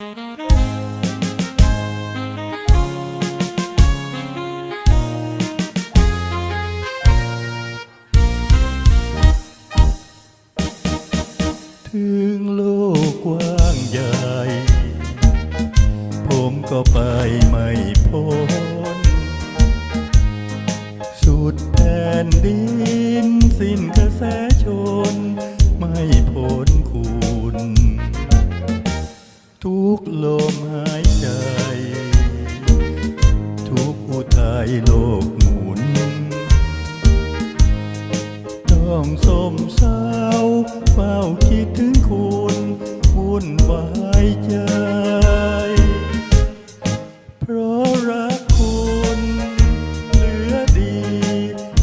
ถึงโลกกว้างใหญ่ ผมก็ไปไม่พ้น สุดแผ่นดินสิ้นกระแส ทุกลมหายใจ ทุกอุทัยโลกหมุน ต้องสมเศร้าเฝ้าคิดถึงคุณวุ่นวายใจ เพราะรักคุณเหลือดี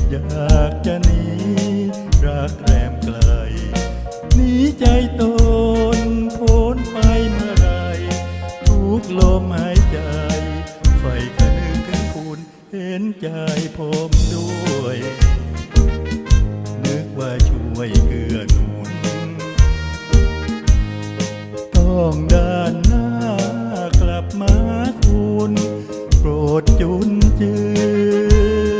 อยากจะหนีรักแรมไกลหนีใจตน ลมหายใจ ไฟคะนึงถึงคุณเห็นใจผมด้วย นึกว่าช่วยเกื้อหนุน ต้องด้านหน้ากลับมาคุณ โปรดจุนเจือ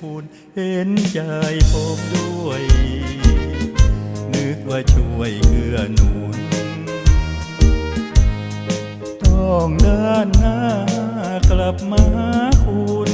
คุณเห็นใจผมด้วย นึกว่าช่วยเกื้อหนุน ต้องเดินหน้ากลับมาคุณ